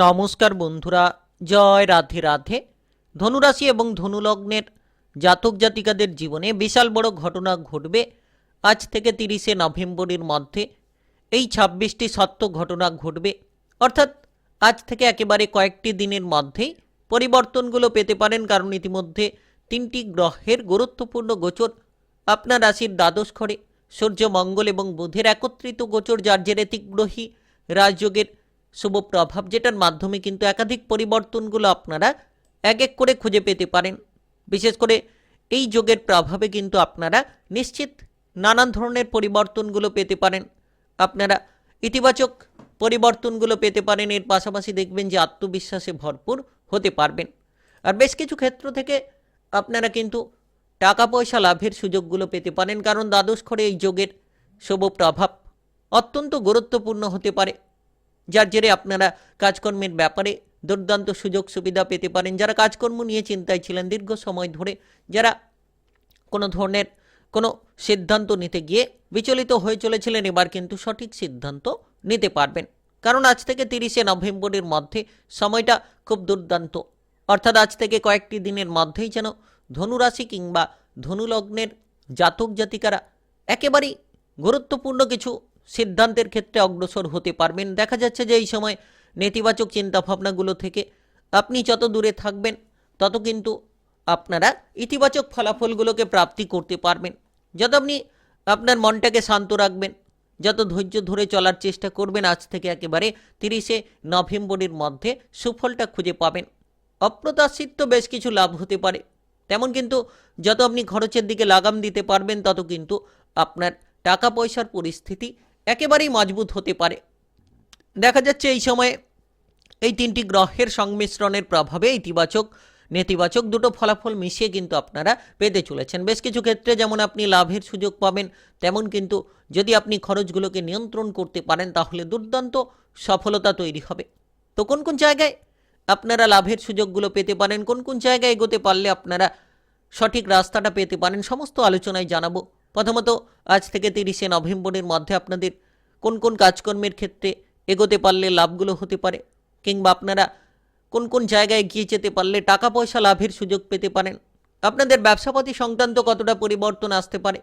নমস্কার বন্ধুরা, জয় রাধে রাধে। ধনুরাশি এবং ধনুলগ্নের জাতক জাতিকাদের জীবনে বিশাল বড় ঘটনা ঘটবে আজ থেকে তিরিশে নভেম্বরের মধ্যে। এই ছাব্বিশটি সত্য ঘটনা ঘটবে। অর্থাৎ আজ থেকে একেবারে কয়েকটি দিনের মধ্যেই পরিবর্তনগুলো পেতে পারেন, কারণ ইতিমধ্যে তিনটি গ্রহের গুরুত্বপূর্ণ গোচর আপনার রাশির দ্বাদশ ঘরে, সূর্য, মঙ্গল এবং বুধের একত্রিত গোচর, যার জেরে তিগ্রহী রাজযোগের শুভ প্রভাব যেটার মাধ্যমে কিন্তু একাধিক পরিবর্তনগুলো আপনারা এক এক করে খুঁজে পেতে পারেন। বিশেষ করে এই যোগের প্রভাবে কিন্তু আপনারা নিশ্চিত নানান ধরনের পরিবর্তনগুলো পেতে পারেন। আপনারা ইতিবাচক পরিবর্তনগুলো পেতে পারেন, এর পাশাপাশি দেখবেন যে আত্মবিশ্বাসে ভরপুর হতে পারবেন। আর বেশ কিছু ক্ষেত্র থেকে আপনারা কিন্তু টাকা পয়সা লাভের সুযোগগুলো পেতে পারেন, কারণ দ্বাদশ ঘরে এই যোগের শুভ প্রভাব অত্যন্ত গুরুত্বপূর্ণ হতে পারে। যার জেরে আপনারা কাজকর্মের ব্যাপারে দুর্দান্ত সুযোগ সুবিধা পেতে পারেন। যারা কাজকর্ম নিয়ে চিন্তায় ছিলেন দীর্ঘ সময় ধরে, যারা কোনো ধরনের কোনো সিদ্ধান্ত নিতে গিয়ে বিচলিত হয়ে চলেছিলেন, এবার কিন্তু সঠিক সিদ্ধান্ত নিতে পারবেন। কারণ আজ থেকে তিরিশে নভেম্বরের মধ্যে সময়টা খুব দুর্দান্ত। অর্থাৎ আজ থেকে কয়েকটি দিনের মধ্যেই যেন ধনুরাশি কিংবা ধনুলগ্নের জাতক জাতিকারা একেবারেই গুরুত্বপূর্ণ কিছু সিদ্ধান্তের ক্ষেত্রে অগ্রসর হতে পারবেন। দেখা যাচ্ছে যে এই সময় নেতিবাচক চিন্তাভাবনাগুলো থেকে আপনি যত দূরে থাকবেন, তত কিন্তু আপনারা ইতিবাচক ফলাফলগুলোকে প্রাপ্তি করতে পারবেন। যত আপনি আপনার মনটাকে শান্ত রাখবেন, যত ধৈর্য ধরে চলার চেষ্টা করবেন, আজ থেকে একেবারে তিরিশে নভেম্বরের মধ্যে সুফলটা খুঁজে পাবেন। অপ্রত্যাশিত বেশ কিছু লাভ হতে পারে। তেমন কিন্তু যত আপনি খরচের দিকে লাগাম দিতে পারবেন, তত কিন্তু আপনার টাকা পয়সার পরিস্থিতি একেবারেই মজবুত হতে পারে। দেখা যাচ্ছে এই সময়ে এই তিনটি গ্রহের সংমিশ্রণের প্রভাবে ইতিবাচক, নেতিবাচক দুটো ফলাফল মিশিয়ে কিন্তু আপনারা পেতে চলেছেন। বেশ কিছু ক্ষেত্রে যেমন আপনি লাভের সুযোগ পাবেন, তেমন কিন্তু যদি আপনি খরচগুলোকে নিয়ন্ত্রণ করতে পারেন, তাহলে দুর্দান্ত সফলতা তৈরি হবে। তো কোন কোন জায়গায় আপনারা লাভের সুযোগগুলো পেতে পারেন, কোন কোন জায়গায় এগোতে পারলে আপনারা সঠিক রাস্তাটা পেতে পারেন, সমস্ত আলোচনায় জানাব। প্রথমত, আজ থেকে তিরিশে নভেম্বরের মধ্যে আপনাদের কোন কোন কাজকর্মের ক্ষেত্রে এগোতে পারলে লাভগুলো হতে পারে? কিংবা আপনারা কোন কোন জায়গায় গিয়ে যেতে পারলে টাকা পয়সা লাভের সুযোগ পেতে পারেন? আপনাদের ব্যবসাপাতি সংক্রান্ত কতটা পরিবর্তন আসতে পারে?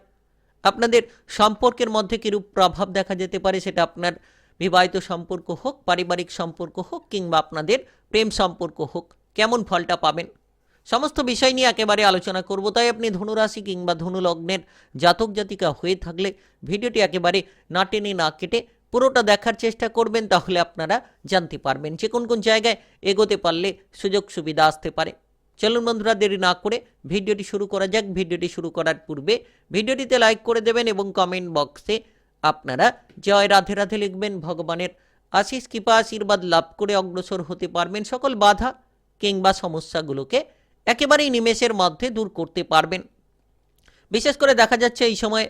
আপনাদের সম্পর্কের মধ্যে কীরূপ প্রভাব দেখা যেতে পারে সেটা আপনার বিবাহিত সম্পর্ক হোক, পারিবারিক সম্পর্ক হোক, কিংবা আপনাদের প্রেম সম্পর্ক হোক, কেমন ফলটা পাবেন? সমস্ত বিষয় নিয়ে একেবারে আলোচনা করব। তাই আপনি ধনুরাশি কিংবা ধনুলগ্নের জাতক জাতিকা হয়ে থাকলে ভিডিওটি একেবারে না টেনে না কেটে পুরোটা দেখার চেষ্টা করবেন, তাহলে আপনারা জানতে পারবেন। যে কোন কোন জায়গায় এগোতে পারলে সুযোগ সুবিধা আসতে পারে। চলুন বন্ধুরা, দেরি না করে ভিডিওটি শুরু করা যাক। ভিডিওটি শুরু করার পূর্বে ভিডিওটিতে লাইক করে দেবেন এবং কমেন্ট বক্সে আপনারা জয় রাধে রাধে লিখবেন। ভগবানের আশিস কৃপা, আশীর্বাদ লাভ করে অগ্রসর হতে পারবেন সকল বাধা কিংবা সমস্যাগুলোকে একেবারেই নিমেষের মধ্যে দূর করতে পারবেন। বিশেষ করে দেখা যাচ্ছে এই সময়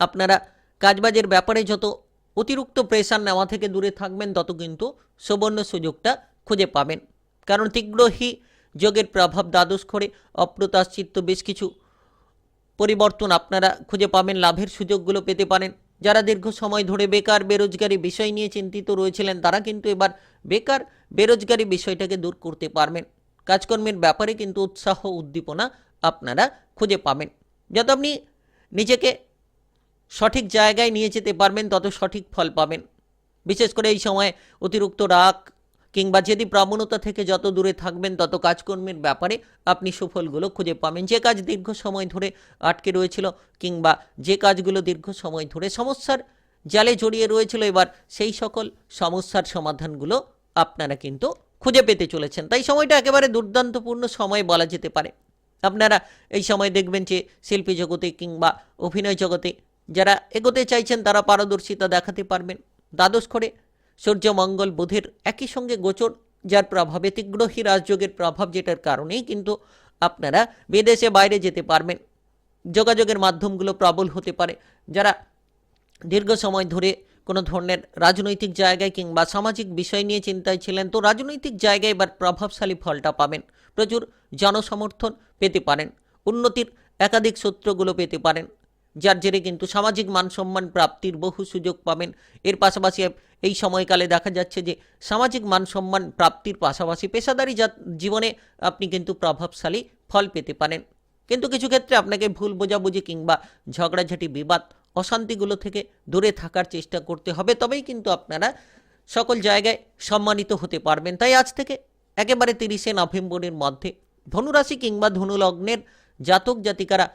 আপনারা কাজবাজের ব্যাপারে যত অতিরিক্ত প্রেশার নেওয়া থেকে দূরে থাকবেন, তত কিন্তু সুবর্ণ সুযোগটা খুঁজে পাবেন। কারণ তীব্রহী যোগের প্রভাব দ্বাদশ করে অপ্রত্যাশিত বেশ কিছু পরিবর্তন আপনারা খুঁজে পাবেন, লাভের সুযোগগুলো পেতে পারেন। যারা দীর্ঘ সময় ধরে বেকার, বেরোজগারি বিষয় নিয়ে চিন্তিত রয়েছিলেন, তারা কিন্তু এবার বেকার, বেরোজগারি বিষয়টাকে দূর করতে পারবেন। কাজকর্মের ব্যাপারে কিন্তু উৎসাহ, উদ্দীপনা আপনারা খুঁজে পাবেন। যত আপনি নিজেকে সঠিক জায়গায় নিয়ে যেতে পারবেন, তত সঠিক ফল পাবেন। বিশেষ করে এই সময় অতিরিক্ত রাগ কিংবা যদি প্রবণতা থেকে যত দূরে থাকবেন, তত কাজকর্মের ব্যাপারে আপনি সুফলগুলো খুঁজে পাবেন। যে কাজ দীর্ঘ সময় ধরে আটকে রয়েছিল কিংবা যে কাজগুলো দীর্ঘ সময় ধরে সমস্যার জালে জড়িয়ে রয়েছিল, এবার সেই সকল সমস্যার সমাধানগুলো আপনারা কিন্তু খুঁজে পেতে চলেছেন। তাই সময়টা একেবারে দুর্দান্তপূর্ণ সময় বলা যেতে পারে। আপনারা এই সময় দেখবেন যে শিল্পী জগতে কিংবা অভিনয় জগতে যারা এগোতে চাইছেন, তারা পারদর্শিতা দেখাতে পারবেন। দ্বাদশ করে সূর্য মঙ্গল বুধের একই সঙ্গে গোচর, যার প্রভাবে তীগ্রহী রাজযোগের প্রভাব যেটার কারণেই কিন্তু আপনারা বিদেশে বাইরে যেতে পারবেন। যোগাযোগের মাধ্যমগুলো প্রবল হতে পারে। যারা দীর্ঘ সময় ধরে কোনো ধরনের রাজনৈতিক জায়গায় কিংবা সামাজিক বিষয় নিয়ে চিন্তায় ছিলেন তো রাজনৈতিক জায়গায় এবার প্রভাবশালী ফলটা পাবেন। প্রচুর জনসমর্থন পেতে পারেন। উন্নতির একাধিক সূত্রগুলো পেতে পারেন। যার জেরে কিন্তু সামাজিক মান সম্মান প্রাপ্তির বহু সুযোগ পাবেন। এর পাশাপাশি এই সময়কালে দেখা যাচ্ছে যে সামাজিক মান সম্মান প্রাপ্তির পাশাপাশি পেশাদারি জীবনে আপনি কিন্তু প্রভাবশালী ফল পেতে পারেন। কিন্তু কিছু ক্ষেত্রে আপনাকে ভুল বোঝাবুঝি কিংবা ঝগড়াঝাটি বিবাদ অশান্তিগুলো থেকে দূরে থাকার চেষ্টা করতে হবে, তবেই কিন্তু আপনারা সকল জায়গায় সম্মানিত হতে পারবেন। তাই আজ থেকে একেবারে তিরিশে নভেম্বরের মধ্যে ধনুরাশি কিংবা ধনুলগ্নের জাতক জাতিকারা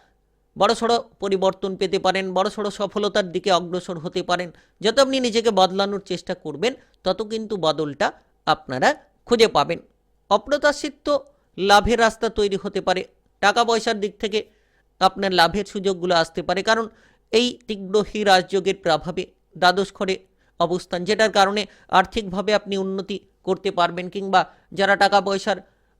বড়সড় পরিবর্তন পেতে পারেন, বড়সড় সফলতার দিকে অগ্রসর হতে পারেন। যত আপনি নিজেকে বদলানোর চেষ্টা করবেন, তত কিন্তু বদলটা আপনারা খুঁজে পাবেন। অপ্রত্যাশিত লাভের রাস্তা তৈরি হতে পারে, টাকা পয়সার দিক থেকে আপনার লাভের সুযোগগুলো আসতে পারে। কারণ এই তীব্রহী রাজযোগের প্রভাবে দ্বাদশ ঘরে অবস্থান, যেটার কারণে আর্থিকভাবে আপনি উন্নতি করতে পারবেন কিংবা যারা টাকা পয়সার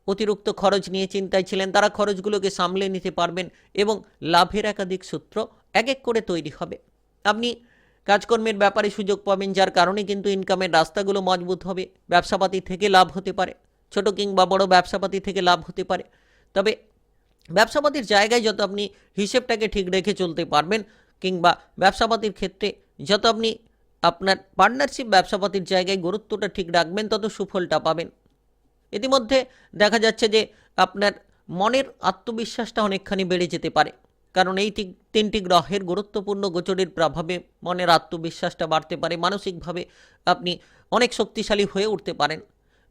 অতিরিক্ত খরচ নিয়ে চিন্তায় ছিলেন, তারা খরচগুলোকে সামলে নিতে পারবেন এবং লাভের একাধিক সূত্র এক এক করে তৈরি হবে। আপনি কাজকর্মের ব্যাপারে সুযোগ পাবেন, যার কারণে কিন্তু ইনকামের রাস্তাগুলো মজবুত হবে, ব্যবসাপাতি থেকে লাভ হতে পারে। ছোট কিংবা বড় ব্যবসাপাতি থেকে লাভ হতে পারে। তবে ব্যবসাপাতির জায়গায় যত আপনি হিসেবটাকে ঠিক রেখে চলতে পারবেন কিংবা ব্যবসাপাতির ক্ষেত্রে যত আপনি আপনার পার্টনারশিপ ব্যবসাপাতির জায়গায় গুরুত্বটা ঠিক রাখবেন, তত সুফলটা পাবেন। ইতিমধ্যে দেখা যাচ্ছে যে আপনার মনের আত্মবিশ্বাসটা অনেকখানি বেড়ে যেতে পারে। কারণ এই তিনটি গ্রহের গুরুত্বপূর্ণ গোচরের প্রভাবে মনের আত্মবিশ্বাসটা বাড়তে পারে, মানসিকভাবে আপনি অনেক শক্তিশালী হয়ে উঠতে পারেন।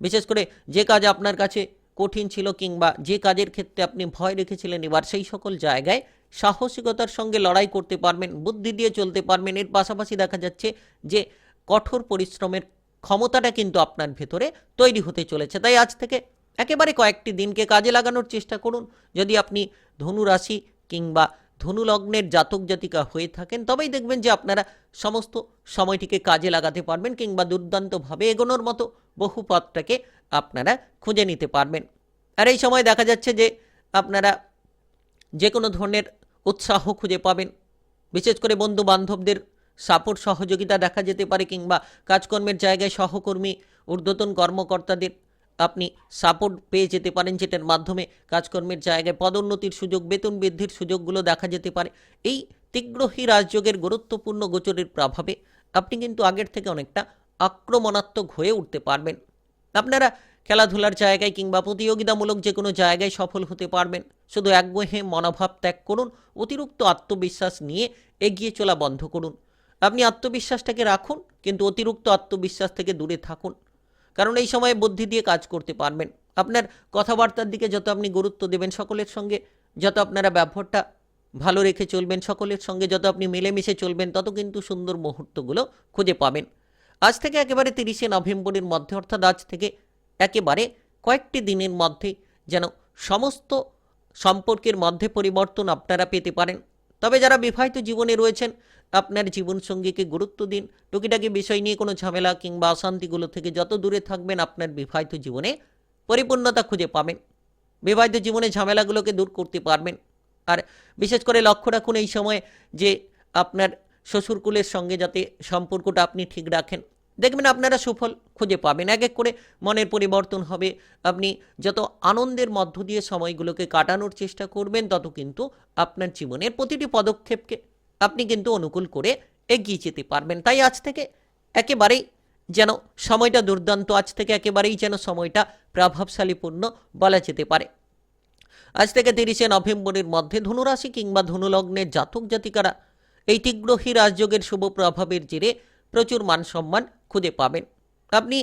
বিশেষ করে যে কাজ আপনার কাছে কঠিন ছিল কিংবা যে কাজের ক্ষেত্রে আপনি ভয় রেখেছিলেন এবার সেই সকল জায়গায় সাহসিকতার সঙ্গে লড়াই করতে পারবেন, বুদ্ধি দিয়ে চলতে পারবেন। এর পাশাপাশি দেখা যাচ্ছে যে কঠোর পরিশ্রমের ক্ষমতাটা কিন্তু আপনার ভেতরে তৈরি হতে চলেছে। তাই আজ থেকে একেবারে কয়েকটি দিনকে কাজে লাগানোর চেষ্টা করুন। যদি আপনি ধনু রাশি কিংবা ধনু লগ্নের জাতক জাতিকা হয়ে থাকেন, তবেই দেখবেন যে আপনারা সমস্ত সময়টিকে কাজে লাগাতে পারবেন কিংবা দুর্দান্তভাবে এগোনোর মতো বহু পথটাকে আপনারা খুঁজে নিতে পারবেন। আর এই সময় দেখা যাচ্ছে যে আপনারা যে কোনো ধরনের উৎসাহ খুঁজে পাবেন। বিশেষ করে বন্ধু বান্ধবদের সাপোর্ট, সহযোগিতা দেখা যেতে পারে কিংবা কাজকর্মের জায়গায় সহকর্মী, ঊর্ধ্বতন কর্মকর্তাদের আপনি সাপোর্ট পেয়ে যেতে পারেন যেটার মাধ্যমে কাজকর্মের জায়গায় পদোন্নতির সুযোগ, বেতন বৃদ্ধির সুযোগগুলো দেখা যেতে পারে। এই তীব্রহী রাজযোগের গুরুত্বপূর্ণ গোচরের প্রভাবে আপনি কিন্তু আগের থেকে অনেকটা আক্রমণাত্মক হয়ে উঠতে পারবেন। আপনারা খেলাধুলার জায়গায় কিংবা প্রতিযোগিতামূলক যে কোনো জায়গায় সফল হতে পারবেন। শুধু একগুহে মনোভাব ত্যাগ করুন, অতিরিক্ত আত্মবিশ্বাস নিয়ে এগিয়ে চলা বন্ধ করুন। আপনি আত্মবিশ্বাসটাকে রাখুন, কিন্তু অতিরিক্ত আত্মবিশ্বাস থেকে দূরে থাকুন। কারণ এই সময়ে বুদ্ধি দিয়ে কাজ করতে পারবেন। আপনার কথাবার্তার দিকে যত আপনি গুরুত্ব দেবেন সকলের সঙ্গে, যত আপনারা ব্যবহারটা ভালো রেখে চলবেন সকলের সঙ্গে, যত আপনি মিলেমিশে চলবেন, তত কিন্তু সুন্দর মুহূর্তগুলো খুঁজে পাবেন। আজ থেকে একেবারে তিরিশে নভেম্বরের মধ্যে, অর্থাৎ আজ থেকে একেবারে কয়েকটি দিনের মধ্যে যেন সমস্ত সম্পর্কের মধ্যে পরিবর্তন আপনারা পেতে পারেন। তবে যারা বিবাহিত জীবনে রয়েছেন, আপনার জীবনসঙ্গীকে গুরুত্ব দিন। টুকিটাকি বিষয় নিয়ে কোনো ঝামেলা কিংবা অশান্তিগুলো থেকে যত দূরে থাকবেন, আপনার বিবাহিত জীবনে পরিপূর্ণতা খুঁজে পাবেন। বিবাহিত জীবনে ঝামেলাগুলোকে দূর করতে পারবেন। আর বিশেষ করে লক্ষ্য রাখুন এই সময় যে আপনার শ্বশুরকুলের সঙ্গে যাতে সম্পর্কটা আপনি ঠিক রাখেন। দেখবেন আপনারা সুফল খুঁজে পাবেন। এক এক করে মনের পরিবর্তন হবে। আপনি যত আনন্দের মধ্য দিয়ে সময়গুলোকে কাটানোর চেষ্টা করবেন, তত কিন্তু আপনার জীবনের প্রতিটি পদক্ষেপকে আপনি কিন্তু অনুকূল করে এগিয়ে যেতে পারবেন। তাই আজ থেকে একেবারেই যেন সময়টা দুর্দান্ত, আজ থেকে একেবারেই যেন সময়টা প্রভাবশালীপূর্ণ বলা যেতে পারে। আজ থেকে তিরিশে নভেম্বরের মধ্যে ধনুরাশি কিংবা ধনুলগ্নের জাতক জাতিকারা এই তীব্রহী রাজযোগের শুভ প্রভাবের জেরে প্রচুর মান সম্মান খুঁজে পাবেন। আপনি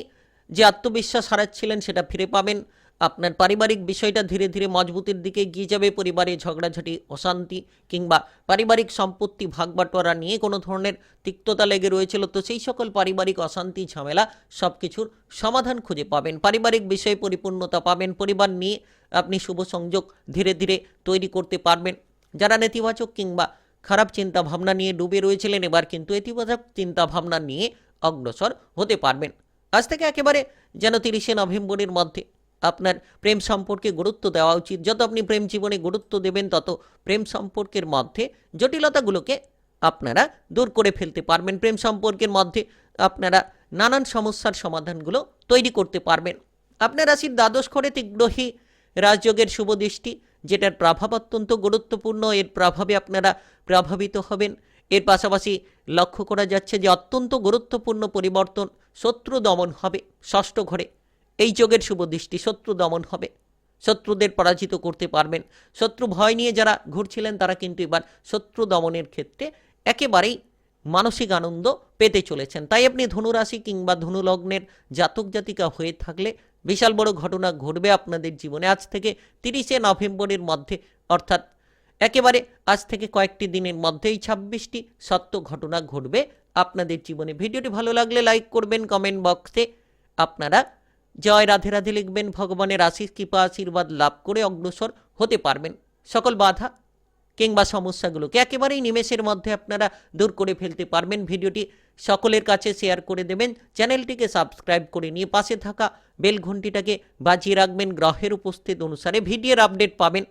যে আত্মবিশ্বাস হারাচ্ছিলেন সেটা ফিরে পাবেন। আপনার পারিবারিক বিষয়টা ধীরে ধীরে মজবুতির দিকে এগিয়ে যাবে। পরিবারে ঝগড়াঝাটি, অশান্তি কিংবা পারিবারিক সম্পত্তি ভাগ বাটোয়ারা নিয়ে কোনো ধরনের তিক্ততা লেগে রয়েছিল তো সেই সকল পারিবারিক অশান্তি, ঝামেলা সব কিছুর সমাধান খুঁজে পাবেন। পারিবারিক বিষয়ে পরিপূর্ণতা পাবেন। পরিবার নিয়ে আপনি শুভ সংযোগ ধীরে ধীরে তৈরি করতে পারবেন। যারা নেতিবাচক কিংবা খারাপ চিন্তা ভাবনা নিয়ে ডুবে রয়েছিলেন এবার কিন্তু ইতিবাচক চিন্তা ভাবনা নিয়ে অগ্রসর হতে পারবেন। আজ থেকে একেবারে যেন তিরিশে নভেম্বরের মধ্যে আপনার প্রেম সম্পর্কে গুরুত্ব দেওয়া উচিত। যত আপনি প্রেম জীবনে গুরুত্ব দেবেন, তত প্রেম সম্পর্কের মধ্যে জটিলতাগুলোকে আপনারা দূর করে ফেলতে পারবেন। প্রেম সম্পর্কের মধ্যে আপনারা নানান সমস্যার সমাধানগুলো তৈরি করতে পারবেন। আপনার রাশির দ্বাদশ ঘরে তীব্রহী রাজযোগের শুভ দৃষ্টি, যেটার প্রভাব অত্যন্ত গুরুত্বপূর্ণ। এর প্রভাবে আপনারা প্রভাবিত হবেন। এর পাশাপাশি লক্ষ্য করা যাচ্ছে যে অত্যন্ত গুরুত্বপূর্ণ পরিবর্তন শত্রু দমন হবে ষষ্ঠ ঘরে। এই যোগের শুভ দৃষ্টি শত্রু দমন হবে। শত্রুদের পরাজিত করতে পারবেন। শত্রু ভয় নিয়ে যারা ঘুরছিলেন, তারা কিন্তু এবার শত্রু দমনের ক্ষেত্রে একেবারেই মানসিক আনন্দ পেতে চলেছেন। তাই আপনি ধনুরাশি কিংবা ধনুলগ্নের জাতক জাতিকা হয়ে থাকলে বিশাল বড় ঘটনা ঘটবে আপনাদের জীবনে। আজ থেকে তিরিশে নভেম্বরের মধ্যে, অর্থাৎ একেবারে আজ থেকে কয়েকটি দিনের মধ্যেই ছাব্বিশটি সত্য ঘটনা ঘটবে আপনাদের জীবনে। ভিডিওটি ভালো লাগলে লাইক করবেন, কমেন্ট বক্সে। আপনারা জয় রাধে রাধে লিখবেন, ভগবানের আশিস কৃপা, আশীর্বাদ লাভ করে অগ্রসর হতে পারবেন। সকল বাধা কিংবা সমস্যাগুলোকে একেবারেই নিমেষের মধ্যে আপনারা দূর করে ফেলতে পারবেন। ভিডিওটি সকলের কাছে শেয়ার করে দেবেন, চ্যানেলটিকে সাবস্ক্রাইব করে নিয়ে পাশে থাকা বেল ঘন্টিটাকে বাজিয়ে রাখবেন। গ্রহের উপস্থিত অনুসারে ভিডিওর আপডেট পাবেন।